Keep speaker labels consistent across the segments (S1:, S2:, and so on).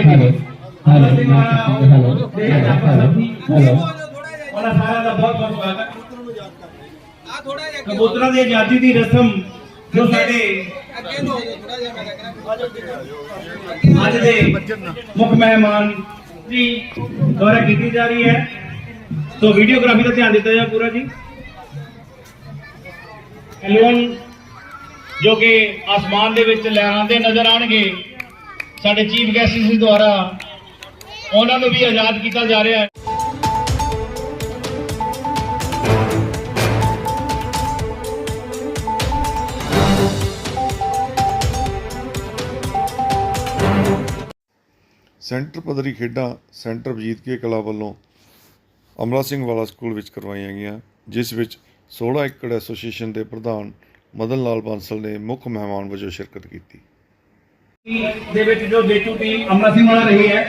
S1: Hello hello hello hello
S2: ਉਹਨਾਂ ਸਾਰਿਆਂ ਦਾ ਬਹੁਤ ਬਹੁਤ ਸਵਾਗਤ
S3: ਆ ਥੋੜਾ ਜਿਹਾ
S2: ਕਬੂਤਰਾਂ ਦੀ ਆਜ਼ਾਦੀ ਦੀ ਰਸਮ ਜੋ ਸਾਡੇ
S3: ਅੱਗੇ ਨੂੰ ਥੋੜਾ ਜਿਹਾ ਮੈਂ ਕਹਿੰਦਾ
S2: ਅੱਜ ਦੇ ਮੁੱਖ ਮਹਿਮਾਨ ਦੀ ਦੁਆਰਾ ਕੀਤੀ ਜਾ ਰਹੀ ਹੈ। ਸੋ ਵੀਡੀਓਗ੍ਰਾਫੀ ਦਾ ਧਿਆਨ ਦਿੱਤਾ ਜਾਏ ਪੂਰਾ ਜੀ। ਐਲੂਨ ਜੋ ਕਿ ਆਸਮਾਨ ਦੇ ਵਿੱਚ ਲਹਿਰਾਉਂਦੇ ਨਜ਼ਰ ਆਣਗੇ ਸਾਡੇ ਚੀਫ ਗੈਸਟ ਜੀ ਦੁਆਰਾ, ਉਹਨਾਂ ਨੂੰ ਵੀ ਆਜ਼ਾਦ ਕੀਤਾ ਜਾ ਰਿਹਾ ਹੈ।
S4: ਸੈਂਟਰ ਪੱਧਰੀ ਖੇਡਾਂ ਸੈਂਟਰ ਵਜੀਦ ਕੇ ਕਲਾ ਵੱਲੋਂ ਅਮਲਾ ਸਿੰਘ ਵਾਲਾ ਸਕੂਲ ਵਿੱਚ ਕਰਵਾਈਆਂ ਗਈਆਂ, ਜਿਸ ਵਿੱਚ 16 ਏਕੜ ਐਸੋਸੀਏਸ਼ਨ ਦੇ ਪ੍ਰਧਾਨ ਮਦਨ ਲਾਲ ਬਾਂਸਲ ਨੇ ਮੁੱਖ ਮਹਿਮਾਨ ਵਜੋਂ ਸ਼ਿਰਕਤ ਕੀਤੀ।
S2: ਦੇ ਵਿੱਚ ਜੋ ਜੇਤੂ ਟੀਮ ਅਮਰਾ ਸਿੰਘ ਵਾਲਾ ਰਹੀ ਹੈ।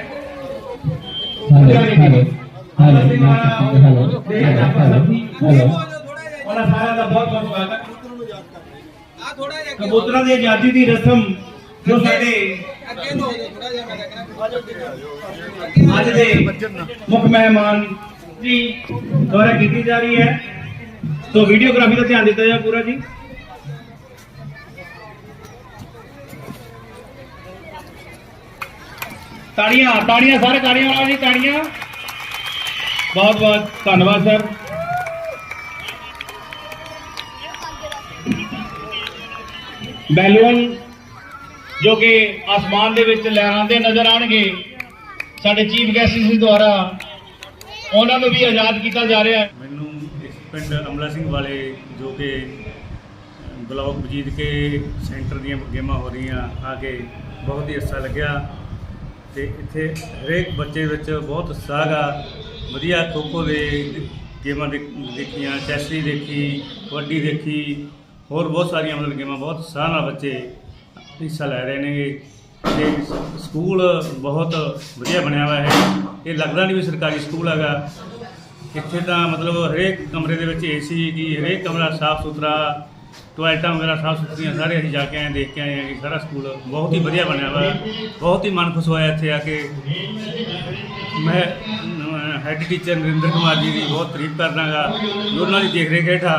S3: ਜਿਹਾ
S2: ਉਹਨਾਂ ਸਾਰਿਆਂ ਦਾ ਬਹੁਤ ਬਹੁਤ ਸਵਾਗਤ
S3: ਆ ਥੋੜਾ ਜਿਹਾ ਅੱਗੇ
S2: ਕਬੂਤਰਾਂ ਦੀ ਆਜ਼ਾਦੀ ਦੀ ਰਸਮ ਜੋ ਸਾਡੇ
S3: ਅੱਗੇ ਨੂੰ ਹੋ ਜਾਓ ਥੋੜਾ ਜਿਹਾ ਮੈਂ ਕਹਿੰਦਾ
S2: ਅੱਜ ਦੇ ਮੁੱਖ ਮਹਿਮਾਨ ਦੀ ਦੁਆਰਾ ਕੀਤੀ ਜਾ ਰਹੀ ਹੈ। ਸੋ ਵੀਡੀਓਗ੍ਰਾਫੀ ਦਾ ਧਿਆਨ ਦਿੱਤਾ ਪੂਰਾ ਜੀ। ਤਾੜੀਆਂ ਤਾੜੀਆਂ, ਸਾਰੇ ਤਾੜੀਆਂ ਵਾਲਾ ਜੀ ਤਾੜੀਆਂ। ਬਹੁਤ ਬਹੁਤ ਧੰਨਵਾਦ, ਸਰ। ਬੈਲੂਨ, ਜੋ ਕਿ ਆਸਮਾਨ ਦੇ ਵਿੱਚ ਲਹਿਰਾਉਂਦੇ ਨਜ਼ਰ ਆਣਗੇ ਸਾਡੇ ਚੀਫ ਗੈਸਟ ਦੁਆਰਾ, ਉਹਨਾਂ ਨੂੰ ਵੀ ਆਜ਼ਾਦ ਕੀਤਾ ਜਾ ਰਿਹਾ ਹੈ।
S5: ਮੈਨੂੰ ਇਸ ਪਿੰਡ ਅਮਲਾ ਸਿੰਘ ਵਾਲੇ, ਜੋ ਕਿ ਬਲਾਕ ਵਜੀਦ ਕੇ ਸੈਂਟਰ ਦੀਆਂ ਗੇਮਾਂ ਹੋ ਰਹੀਆਂ, ਆ ਕੇ ਬਹੁਤ ਹੀ ਅੱਛਾ ਲੱਗਿਆ। ਤੇ ਇੱਥੇ ਹਰੇਕ ਬੱਚੇ ਵਿੱਚ ਬਹੁਤ ਉਤਸ਼ਾਹ ਗਾ ਵਧੀਆ ਖੋ ਖੋ ਦੇ ਗੇਮਾਂ ਦੇ- ਦੇਖੀਆਂ, ਚੈਸ ਦੀ ਦੇਖੀ, ਕਬੱਡੀ ਦੇਖੀ, ਹੋਰ ਬਹੁਤ ਸਾਰੀਆਂ ਮਤਲਬ ਗੇਮਾਂ, ਬਹੁਤ ਉਤਸ਼ਾਹ ਨਾਲ ਬੱਚੇ ਹਿੱਸਾ ਲੈ ਰਹੇ ਨੇਗੇ। ਤੇ ਸਕੂਲ ਬਹੁਤ ਵਧੀਆ ਬਣਿਆ ਹੋਇਆ ਹੈ। ਇਹ ਲੱਗਦਾ ਨਹੀਂ ਵੀ ਸਰਕਾਰੀ ਸਕੂਲ ਹੈਗਾ। ਇੱਥੇ ਤਾਂ ਮਤਲਬ ਹਰੇਕ ਕਮਰੇ ਦੇ ਵਿੱਚ ਏਸੀ ਕੀ ਹਰੇਕ ਕਮਰਾ ਸਾਫ਼ ਸੁਥਰਾ ਟੋਇਲਟਾਂ ਵਗੈਰਾ ਸਾਫ਼ ਸੁਥਰੀਆਂ ਸਾਰੇ ਅਸੀਂ ਜਾ ਕੇ ਆਏ ਦੇਖ ਕੇ ਆਏ ਹਾਂ ਕਿ ਸਾਰਾ ਸਕੂਲ ਬਹੁਤ ਹੀ ਵਧੀਆ ਬਣਿਆ ਹੋਇਆ ਹੈ। ਬਹੁਤ ਹੀ ਮਨ ਖੁਸ਼ ਹੋਇਆ ਇੱਥੇ ਆ ਕੇ। ਮੈਂ ਹੈਡ ਟੀਚਰ ਨਰਿੰਦਰ ਕੁਮਾਰ ਜੀ ਦੀ ਬਹੁਤ ਤਾਰੀਫ ਕਰਦਾਗਾ ਜੋ ਉਹਨਾਂ ਦੀ ਦੇਖ ਰੇਖ ਹੇਠਾਂ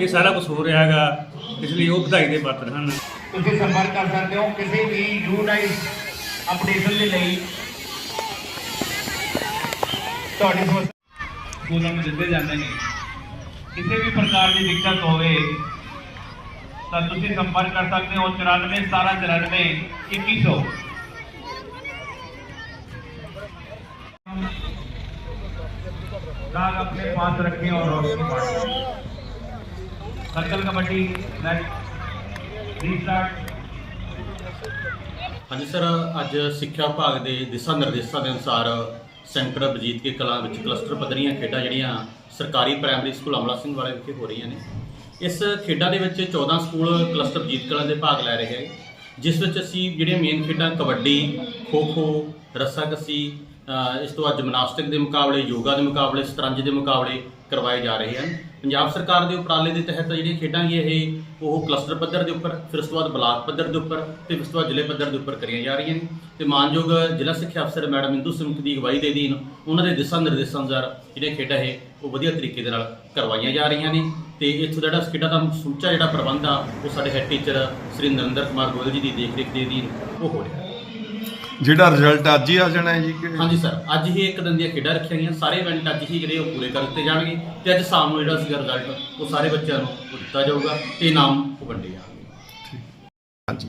S5: ਇਹ ਸਾਰਾ ਕੁਝ ਹੋ ਰਿਹਾ ਹੈਗਾ ਇਸ ਲਈ ਉਹ ਵਧਾਈ ਦੇ ਪਾਤਰ ਹਨ।
S2: ਤੁਸੀਂ ਸੰਪਰਕ ਕਰ ਸਕਦੇ ਹੋ ਕਿਸੇ ਵੀ ਯੂਨਾਈਟ ਅਪਡੇਸ਼ਨ ਦੇ ਲਈ। ਤੁਹਾਡੀ ਸਮੱਸਿਆ ਸਕੂਲਾਂ ਨੂੰ ਦਿੱਤੇ ਜਾਂਦੇ ਨੇ। ਕਿਸੇ ਵੀ ਪ੍ਰਕਾਰ ਦੀ ਦਿੱਕਤ ਹੋਵੇ ਤਾਂ ਤੁਸੀਂ ਸੰਪਰਕ ਕਰ ਸਕਦੇ ਹੋ 94 1794 2100 काग अपने पास रखें और रोशनी बांटें सर्कल कबड्डी नेक्स्ट रीस्टार्ट
S6: ਹਾਂਜੀ ਸਰ ਅੱਜ ਸਿੱਖਿਆ ਵਿਭਾਗ ਦੇ ਦਿਸ਼ਾ ਨਿਰਦੇਸ਼ਾਂ ਦੇ ਅਨੁਸਾਰ ਸੈਂਟਰ ਵਜੀਦ ਕੇ ਕਲਾਂ ਵਿੱਚ ਕਲਸਟਰ ਪੱਧਰੀਆਂ ਖੇਡਾਂ ਜਿਹੜੀਆਂ ਸਰਕਾਰੀ ਪ੍ਰਾਇਮਰੀ ਸਕੂਲ ਅਮਲਾ ਸਿੰਘ ਵਾਲੇ ਵਿਖੇ ਹੋ ਰਹੀਆਂ ਨੇ ਇਸ ਖੇਡਾਂ ਦੇ ਵਿੱਚ 14 ਸਕੂਲ ਕਲਸਟਰ ਜੀਤ ਕਲਾਂ ਦੇ ਭਾਗ ਲੈ ਰਹੇ ਹੈ ਜਿਸ ਵਿੱਚ ਅਸੀਂ ਜਿਹੜੀਆਂ ਮੇਨ ਖੇਡਾਂ ਕਬੱਡੀ ਖੋ ਖੋ ਰੱਸਾਕੱਸੀ ਇਸ ਤੋਂ ਬਾਅਦ ਜਿਮਨਾਸਟਿਕ ਦੇ ਮੁਕਾਬਲੇ, ਯੋਗਾ ਦੇ ਮੁਕਾਬਲੇ, ਸ਼ਤਰੰਜ ਦੇ ਮੁਕਾਬਲੇ ਕਰਵਾਏ ਜਾ ਰਹੇ ਹਨ। ਪੰਜਾਬ ਸਰਕਾਰ ਦੇ ਉਪਰਾਲੇ ਦੇ ਤਹਿਤ ਜਿਹੜੀਆਂ ਖੇਡਾਂ ਕੀ ਇਹ, ਉਹ ਕਲਸਟਰ ਪੱਧਰ ਦੇ ਉੱਪਰ, ਫਿਰ ਉਸ ਤੋਂ ਬਾਅਦ ਬਲਾਕ ਪੱਧਰ ਦੇ ਉੱਪਰ ਤੇ ਉਸ ਤੋਂ ਬਾਅਦ ਜ਼ਿਲ੍ਹੇ ਪੱਧਰ ਦੇ ਉੱਪਰ ਕਰੀਆਂ ਜਾ ਰਹੀਆਂ ਨੇ। ਤੇ ਮਾਨਯੋਗ ਜ਼ਿਲ੍ਹਾ ਸਿੱਖਿਆ ਅਫਸਰ ਮੈਡਮ ਇੰਦੂ ਸਿੰਘ ਦੀ ਅਗਵਾਈ ਦੇ ਅਧੀਨ ਉਹਨਾਂ ਦੇ ਦਿਸ਼ਾ ਨਿਰਦੇਸ਼ਾਂ ਅਨੁਸਾਰ ਜਿਹੜੀਆਂ ਖੇਡਾਂ ਇਹ, ਉਹ ਵਧੀਆ ਤਰੀਕੇ ਦੇ ਨਾਲ ਕਰਵਾਈਆਂ ਜਾ ਰਹੀਆਂ ਨੇ। ਤੇ ਇੱਥੋਂ ਦਾ ਜਿਹੜਾ ਖੇਡਾਂ ਦਾ ਸਮੁੱਚਾ ਜਿਹੜਾ ਪ੍ਰਬੰਧ ਆ ਉਹ ਸਾਡੇ ਹੈਡ ਟੀਚਰ ਸ੍ਰੀ ਨਰਿੰਦਰ ਕੁਮਾਰ ਗੋਇਲ ਜੀ ਦੀ ਦੇਖਰੇਖ ਦੇ ਅਧੀਨ ਉਹ ਹੋ ਰਿਹਾ।
S4: ਜਿਹੜਾ ਰਿਜ਼ਲਟ ਅੱਜ ਹੀ ਆ ਜਾਣਾ ਹੈ ਜੀ ਕਿ?
S6: ਹਾਂਜੀ ਸਰ ਅੱਜ ਹੀ ਇੱਕ ਦਿਨ ਦੀਆਂ ਖੇਡਾਂ ਰੱਖੀਆਂ ਗਈਆਂ ਸਾਰੇ ਇਵੈਂਟ ਅੱਜ ਹੀ ਜਿਹੜੇ ਉਹ ਪੂਰੇ ਕਰ ਦਿੱਤੇ ਜਾਣਗੇ ਤੇ ਅੱਜ ਸ਼ਾਮ ਨੂੰ ਜਿਹੜਾ ਸੀਗਾ ਰਿਜ਼ਲਟ ਉਹ ਸਾਰੇ ਬੱਚਿਆਂ ਨੂੰ ਉਹ ਦਿੱਤਾ ਜਾਊਗਾ ਤੇ ਇਨਾਮ ਉਹ ਵੰਡੇ ਜਾਣਗੇ।
S4: ਹਾਂਜੀ।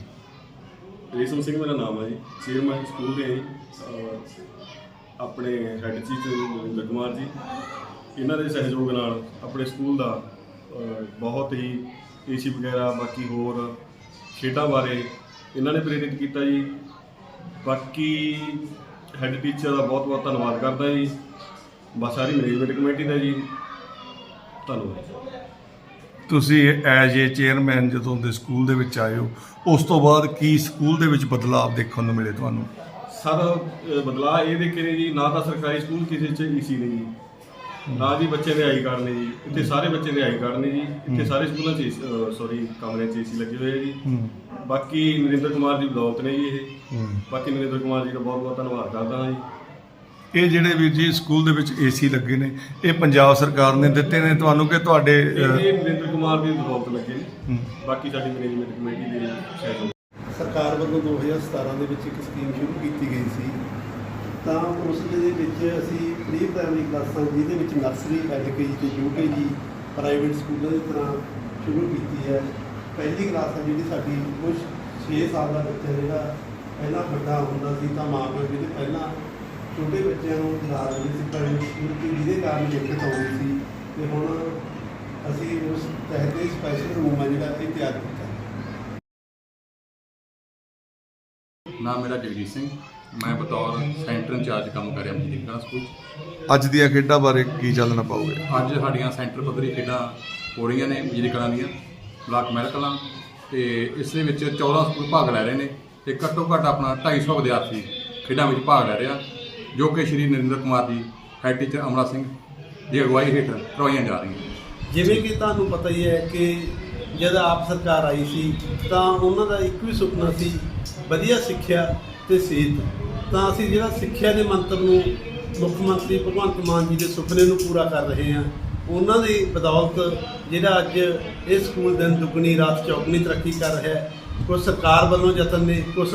S7: ਰੇਸ਼ਮ ਸਿੰਘ ਮੇਰਾ ਨਾਮ ਹੈ ਜੀ। ਚੇਅਰਮੈਨ ਸਕੂਲ ਦੇ ਆਪਣੇ ਹੈੱਡ ਟੀਚਰ ਨਰਿੰਦਰ ਕੁਮਾਰ ਜੀ। ਇਹਨਾਂ ਦੇ ਸਹਿਯੋਗ ਨਾਲ ਆਪਣੇ ਸਕੂਲ ਦਾ ਬਹੁਤ ਹੀ ਏਸੀ ਵਗੈਰਾ ਬਾਕੀ ਹੋਰ ਖੇਡਾਂ ਬਾਰੇ ਇਹਨਾਂ ਨੇ ਪ੍ਰੇਰਿਤ ਕੀਤਾ ਜੀ। ਬਾਕੀ ਹੈੱਡ ਟੀਚਰ ਦਾ ਬਹੁਤ ਬਹੁਤ ਧੰਨਵਾਦ ਕਰਦਾ ਜੀ। ਬਸ ਸਾਰੀ ਮੈਨੇਜਮੈਂਟ ਕਮੇਟੀ ਦਾ ਜੀ। ਧੰਨਵਾਦ।
S4: ਤੁਸੀਂ ਐਜ਼ ਏ ਚੇਅਰਮੈਨ ਜਦੋਂ ਦੇ ਸਕੂਲ ਦੇ ਵਿੱਚ ਆਏ ਹੋ ਉਸ ਤੋਂ ਬਾਅਦ ਕੀ ਸਕੂਲ ਦੇ ਵਿੱਚ ਬਦਲਾਅ ਦੇਖਣ ਨੂੰ ਮਿਲੇ ਤੁਹਾਨੂੰ?
S7: ਸਰ ਬਦਲਾਅ ਇਹ ਦੇਖੇ ਨੇ ਜੀ ਨਾ ਤਾਂ ਸਰਕਾਰੀ ਸਕੂਲ ਕਿਸੇ 'ਚ ਈਸੀ ਨੇ ਜੀ ਨਾ ਜੀ ਬੱਚੇ ਦੇ ਆਈ ਕਾਰਡ ਨੇ ਜੀ ਇੱਥੇ ਸਾਰੇ ਬੱਚੇ ਦੇ ਆਈ ਕਾਰਡ ਨੇ ਜੀ ਇੱਥੇ ਸਾਰੇ ਸਕੂਲਾਂ 'ਚ ਸੌਰੀ ਕਮਰੇ 'ਚ ਏਸੀ ਲੱਗੇ ਹੋਏ ਆ ਜੀ।
S4: ਹੂੰ।
S7: ਬਾਕੀ ਨਰਿੰਦਰ ਕੁਮਾਰ ਦੀ ਬਦੌਲਤ ਨੇ ਜੀ ਇਹ। ਬਾਕੀ ਨਰਿੰਦਰ ਕੁਮਾਰ ਜੀ ਦਾ ਬਹੁਤ ਬਹੁਤ ਧੰਨਵਾਦ ਕਰਦਾ ਹਾਂ ਜੀ।
S4: ਇਹ ਜਿਹੜੇ ਵੀਰ ਜੀ ਸਕੂਲ ਦੇ ਵਿੱਚ ਏਸੀ ਲੱਗੇ ਨੇ ਇਹ ਪੰਜਾਬ ਸਰਕਾਰ ਨੇ ਦਿੱਤੇ ਨੇ ਤੁਹਾਨੂੰ ਕਿ ਤੁਹਾਡੇ
S7: ਇਹ ਨਰਿੰਦਰ ਕੁਮਾਰ ਦੀ ਬਦੌਲਤ ਲੱਗੇ ਨੇ। ਬਾਕੀ ਸਾਡੀ ਮੈਨੇਜਮੈਂਟ ਕਮੇਟੀ ਦੇ ਸਹਿਯੋਗ
S8: ਸਰਕਾਰ ਵੱਲੋਂ 2017 ਦੇ ਵਿੱਚ ਇੱਕ ਸਕੀਮ ਸ਼ੁਰੂ ਕੀਤੀ ਗਈ ਸੀ। ਤਾਂ ਉਸ ਦੇ ਵਿੱਚ ਅਸੀਂ ਪ੍ਰੀ ਪ੍ਰਾਇਮਰੀ ਕਲਾਸਾਂ ਜਿਹਦੇ ਵਿੱਚ ਨਰਸਰੀ ਐਲਕੇਜੀ ਤੇ ਯੂਕੇਜੀ ਪ੍ਰਾਈਵੇਟ ਸਕੂਲਾਂ ਦੀ ਤਰ੍ਹਾਂ ਸ਼ੁਰੂ ਕੀਤੀ ਹੈ। ਪਹਿਲੀ ਕਲਾਸ ਹੈ ਜਿਹੜੀ ਸਾਡੀ, ਕੁਝ 6 ਸਾਲ ਦਾ ਬੱਚਾ ਜਿਹੜਾ ਪਹਿਲਾਂ ਵੱਡਾ ਹੁੰਦਾ ਸੀ ਤਾਂ ਮਾਂ ਪਿਓ ਜਿਹੜੇ ਪਹਿਲਾਂ ਛੋਟੇ ਬੱਚਿਆਂ ਨੂੰ ਲਾ ਦਿੰਦੇ ਸੀ ਪ੍ਰਾਈਵੇਟ ਸਕੂਲ ਕਿ ਜਿਹਦੇ ਕਾਰਨ ਦਿੱਕਤ ਆਉਂਦੀ ਸੀ। ਤੇ ਹੁਣ ਅਸੀਂ ਉਸ ਤਹਿਤ ਸਪੈਸ਼ਲ ਰੂਮ ਹੈ ਜਿਹੜਾ ਇਹ ਤਿਆਰ ਕੀਤਾ। ਹੈ
S9: ਨਾਮ ਮੇਰਾ ਜਗਜੀਤ ਸਿੰਘ। ਮੈਂ ਬਤੌਰ ਸੈਂਟਰ ਇੰਚਾਰਜ ਕੰਮ ਕਰ ਰਿਹਾ ਮਜੀਦ ਕਲਾਂ ਸਕੂਲ 'ਚ।
S4: ਅੱਜ ਦੀਆਂ ਖੇਡਾਂ ਬਾਰੇ ਕੀ ਚਾਨਣਾ ਪਾਓਗੇ
S9: ਅੱਜ ਸਾਡੀਆਂ ਸੈਂਟਰ ਪੱਧਰੀ ਖੇਡਾਂ ਹੋ ਰਹੀਆਂ ਨੇ ਮਜੀਦ ਕਲਾਂ ਦੀਆਂ ਬਲਾਕ ਮਹਿਲ ਕਲਾਂ ਤੇ ਇਸ ਦੇ ਵਿੱਚ 14 ਸਕੂਲ ਭਾਗ ਲੈ ਰਹੇ ਨੇ ਤੇ ਘੱਟੋ ਘੱਟ ਆਪਣਾ 250 ਵਿਦਿਆਰਥੀ ਖੇਡਾਂ ਵਿੱਚ ਭਾਗ ਲੈ ਰਿਹਾ ਜੋ ਕਿ ਸ਼੍ਰੀ ਨਰਿੰਦਰ ਕੁਮਾਰ ਜੀ ਹੈਡ ਟੀਚਰ ਅਮਰਾ ਸਿੰਘ ਦੀ ਅਗਵਾਈ ਹੇਠ ਕਰਵਾਈਆਂ ਜਾ ਰਹੀਆਂ
S8: ਜਿਵੇਂ ਕਿ ਤੁਹਾਨੂੰ ਪਤਾ ਹੀ ਹੈ ਕਿ ਜਦ ਆਪ ਸਰਕਾਰ ਆਈ ਸੀ ਤਾਂ ਉਹਨਾਂ ਦਾ ਇੱਕ ਵੀ ਸੁਪਨਾ ਸੀ ਵਧੀਆ ਸਿੱਖਿਆ ਤੇ ਸਿਹਤ ਤਾਂ ਅਸੀਂ ਜਿਹੜਾ ਸਿੱਖਿਆ ਦੇ ਮੰਤਵ ਨੂੰ ਮੁੱਖ ਮੰਤਰੀ ਭਗਵੰਤ ਮਾਨ ਜੀ ਦੇ ਸੁਪਨੇ ਨੂੰ ਪੂਰਾ ਕਰ ਰਹੇ ਹਾਂ, ਉਹਨਾਂ ਦੀ ਬਦੌਲਤ ਜਿਹੜਾ ਅੱਜ ਇਹ ਸਕੂਲ ਦਿਨ ਦੁੱਗਣੀ ਰਾਤ ਚੌਗਣੀ ਤਰੱਕੀ ਕਰ ਰਿਹਾ ਹੈ ਕੁਝ ਸਰਕਾਰ ਵੱਲੋਂ ਯਤਨ ਨੇ ਕੁਝ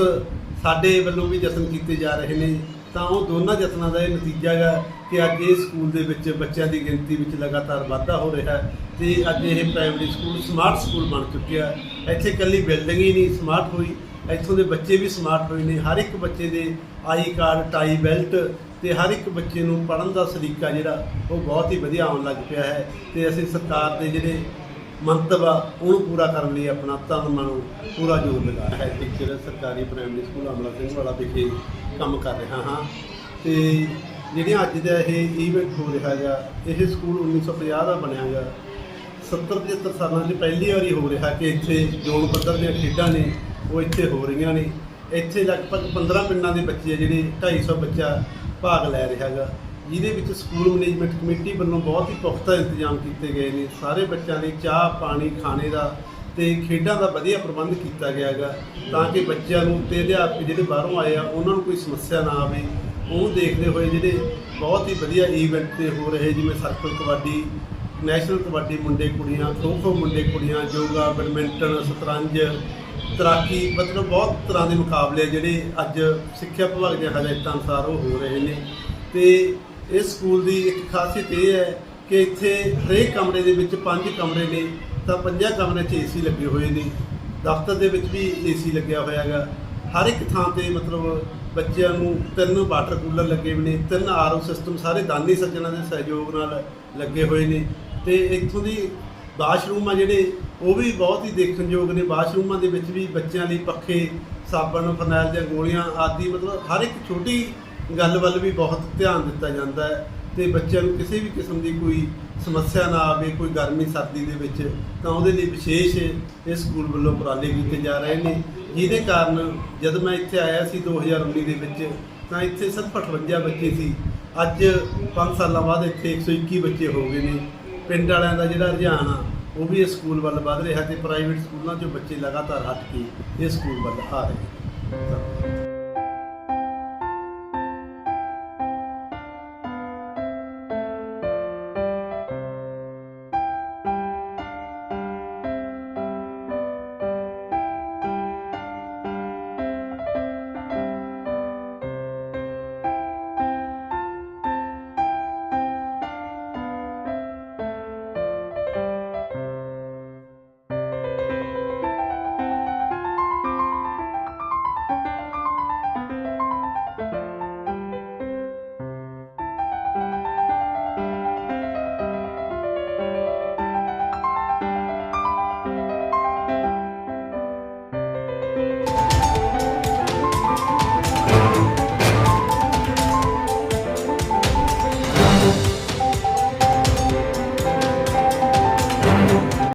S8: ਸਾਡੇ ਵੱਲੋਂ ਵੀ ਯਤਨ ਕੀਤੇ ਜਾ ਰਹੇ ਨੇ, ਤਾਂ ਉਹ ਦੋਨਾਂ ਯਤਨਾਂ ਦਾ ਇਹ ਨਤੀਜਾ ਹੈ ਕਿ ਅੱਜ ਇਹ ਸਕੂਲ ਦੇ ਵਿੱਚ ਬੱਚਿਆਂ ਦੀ ਗਿਣਤੀ ਵਿੱਚ ਲਗਾਤਾਰ ਵਾਧਾ ਹੋ ਰਿਹਾ ਹੈ ਤੇ ਅੱਜ ਇਹ ਪ੍ਰਾਇਮਰੀ ਸਕੂਲ ਸਮਾਰਟ ਸਕੂਲ ਬਣ ਚੁੱਕਿਆ ਇੱਥੇ ਇਕੱਲੀ ਬਿਲਡਿੰਗ ਹੀ ਨਹੀਂ ਸਮਾਰਟ ਹੋਈ ਇੱਥੋਂ ਦੇ ਬੱਚੇ ਵੀ ਸਮਾਰਟ ਹੋਏ ਨੇ। ਹਰ ਇੱਕ ਬੱਚੇ ਦੇ ਆਈ ਕਾਰਡ, ਟਾਈ ਬੈਲਟ ਤੇ ਹਰ ਇੱਕ ਬੱਚੇ ਨੂੰ ਪੜ੍ਹਨ ਦਾ ਸਲੀਕਾ ਜਿਹੜਾ, ਉਹ ਬਹੁਤ ਹੀ ਵਧੀਆ ਆਉਣ ਲੱਗ ਪਿਆ ਹੈ ਤੇ ਅਸੀਂ ਸਰਕਾਰ ਦੇ ਜਿਹੜੇ ਮੰਤਵ ਆ, ਉਹਨੂੰ ਪੂਰਾ ਕਰਨ ਲਈ ਆਪਣਾ ਤਨ ਮਨ ਪੂਰਾ ਜ਼ੋਰ ਲਗਾਇਆ ਹੈ। ਟੀਚਰ ਸਰਕਾਰੀ ਪ੍ਰਾਇਮਰੀ ਸਕੂਲ ਅਮਲਾ ਸਿੰਘ ਵਾਲਾ ਵਿਖੇ ਕੰਮ ਕਰ ਰਿਹਾ ਹਾਂ। ਤੇ ਜਿਹੜੀਆਂ ਅੱਜ ਦਾ ਇਹ ਈਵੈਂਟ ਹੋ ਰਿਹਾ ਹੈਗਾ, ਇਹ ਸਕੂਲ 1950 ਦਾ ਬਣਿਆ ਹੈਗਾ। 70 75 ਸਾਲਾਂ 'ਚ ਪਹਿਲੀ ਵਾਰੀ ਹੋ ਰਿਹਾ ਕਿ ਇੱਥੇ ਜ਼ੋਨ ਪੱਧਰ ਦੀਆਂ ਖੇਡਾਂ ਨੇ ਉਹ ਇੱਥੇ ਹੋ ਰਹੀਆਂ ਨੇ। ਇੱਥੇ ਲਗਭਗ 15 ਪਿੰਡਾਂ ਦੇ ਬੱਚੇ ਆ ਜਿਹੜੇ 250 ਬੱਚਾ ਭਾਗ ਲੈ ਰਿਹਾ ਹੈਗਾ। ਜਿਹਦੇ ਵਿੱਚ ਸਕੂਲ ਮੈਨੇਜਮੈਂਟ ਕਮੇਟੀ ਵੱਲੋਂ ਬਹੁਤ ਹੀ ਪੁਖਤਾ ਇੰਤਜ਼ਾਮ ਕੀਤੇ ਗਏ ਨੇ। ਸਾਰੇ ਬੱਚਿਆਂ ਲਈ ਚਾਹ, ਪਾਣੀ, ਖਾਣੇ ਦਾ ਤੇ ਖੇਡਾਂ ਦਾ ਵਧੀਆ ਪ੍ਰਬੰਧ ਕੀਤਾ ਗਿਆ ਹੈਗਾ। ਤਾਂ ਕਿ ਬੱਚਿਆਂ ਨੂੰ ਤੇ ਅਧਿਆਪਕ ਜਿਹੜੇ ਬਾਹਰੋਂ ਆਏ ਆ, ਉਹਨਾਂ ਨੂੰ ਕੋਈ ਸਮੱਸਿਆ ਨਾ ਆਵੇ। ਉਹ ਦੇਖਦੇ ਹੋਏ ਜਿਹੜੇ ਬਹੁਤ ਹੀ ਵਧੀਆ ਈਵੈਂਟ ਤੇ ਹੋ ਰਹੇ ਜਿਵੇਂ ਸਰਕਲ ਕਬੱਡੀ ਨੈਸ਼ਨਲ ਕਬੱਡੀ ਮੁੰਡੇ ਕੁੜੀਆਂ ਖੋ ਖੋ ਮੁੰਡੇ ਕੁੜੀਆਂ, ਯੋਗਾ ਬੈਡਮਿੰਟਨ ਸ਼ਤਰੰਜ ਤੈਰਾਕੀ ਮਤਲਬ ਬਹੁਤ ਤਰ੍ਹਾਂ ਦੇ ਮੁਕਾਬਲੇ ਜਿਹੜੇ ਅੱਜ ਸਿੱਖਿਆ ਵਿਭਾਗ ਦੀਆਂ ਹਦਾਇਤਾਂ ਅਨੁਸਾਰ ਉਹ ਹੋ ਰਹੇ ਨੇ। ਤੇ ਇਸ ਸਕੂਲ ਦੀ ਇੱਕ ਖਾਸੀਅਤ ਇਹ ਹੈ ਕਿ ਇੱਥੇ ਹਰੇਕ ਕਮਰੇ ਦੇ ਵਿੱਚ ਪੰਜ ਕਮਰੇ ਨੇ, ਤਾਂ ਪੰਜਾਂ ਕਮਰਿਆਂ 'ਚ ਏਸੀ ਲੱਗੇ ਹੋਏ ਨੇ। ਦਫ਼ਤਰ ਦੇ ਵਿੱਚ ਵੀ ਏਸੀ ਲੱਗਿਆ ਹੋਇਆ ਹੈਗਾ। ਹਰ ਇੱਕ ਥਾਂ ਤੇ ਮਤਲਬ ਬੱਚਿਆਂ ਨੂੰ ਤਿੰਨ ਵਾਟਰ ਕੂਲਰ ਲੱਗੇ ਹੋਏ ਨੇ, ਤਿੰਨ ਆਰਓ ਸਿਸਟਮ ਸਾਰੇ ਦਾਨੀ ਸੱਜਣਾ ਦੇ ਸਹਿਯੋਗ ਨਾਲ ਲੱਗੇ ਹੋਏ ਨੇ। ਤੇ ਇੱਥੋਂ ਦੀ ਵਾਸ਼ਰੂਮ ਆ ਜਿਹੜੇ, ਉਹ ਵੀ ਬਹੁਤ ਹੀ ਦੇਖਣਯੋਗ ਨੇ। ਵਾਸ਼ਰੂਮਾਂ ਦੇ ਵਿੱਚ ਵੀ ਬੱਚਿਆਂ ਲਈ ਪੱਖੇ, ਸਾਬਣ ਫਰਨੈਲ ਦੀਆਂ ਗੋਲੀਆਂ ਆਦਿ, ਮਤਲਬ ਹਰ ਇੱਕ ਛੋਟੀ ਗੱਲ ਵੱਲ ਵੀ ਬਹੁਤ ਧਿਆਨ ਦਿੱਤਾ ਜਾਂਦਾ ਹੈ ਤੇ ਬੱਚਿਆਂ ਨੂੰ ਕਿਸੇ ਵੀ ਕਿਸਮ ਦੀ ਕੋਈ ਸਮੱਸਿਆ ਨਾ ਆਵੇ, ਕੋਈ ਗਰਮੀ, ਸਰਦੀ ਦੇ ਵਿੱਚ, ਤਾਂ ਉਹਦੇ ਲਈ ਵਿਸ਼ੇਸ਼ ਇਸ ਸਕੂਲ ਵੱਲੋਂ ਉਪਰਾਲੇ ਕੀਤੇ ਜਾ ਰਹੇ ਨੇ। ਜਿਹਦੇ ਕਾਰਨ ਜਦ ਮੈਂ ਇੱਥੇ ਆਇਆ ਸੀ 2019 ਦੇ ਵਿੱਚ, ਤਾਂ ਇੱਥੇ ਸਿਰਫ 58 ਬੱਚੇ ਸੀ। ਅੱਜ 5 ਸਾਲਾਂ ਬਾਅਦ ਇੱਥੇ 121 ਬੱਚੇ ਹੋ ਗਏ ਨੇ। ਪਿੰਡ ਵਾਲਿਆਂ ਦਾ ਜਿਹੜਾ ਰੁਝਾਨ ਆ ਉਹ ਵੀ ਇਸ ਸਕੂਲ ਵੱਲ ਵੱਧ ਰਿਹਾ ਤੇ ਪ੍ਰਾਈਵੇਟ ਸਕੂਲਾਂ 'ਚੋਂ ਬੱਚੇ ਲਗਾਤਾਰ ਹਟ ਕੇ ਇਸ ਸਕੂਲ ਵੱਲ ਆ ਰਹੇ ਨੇ।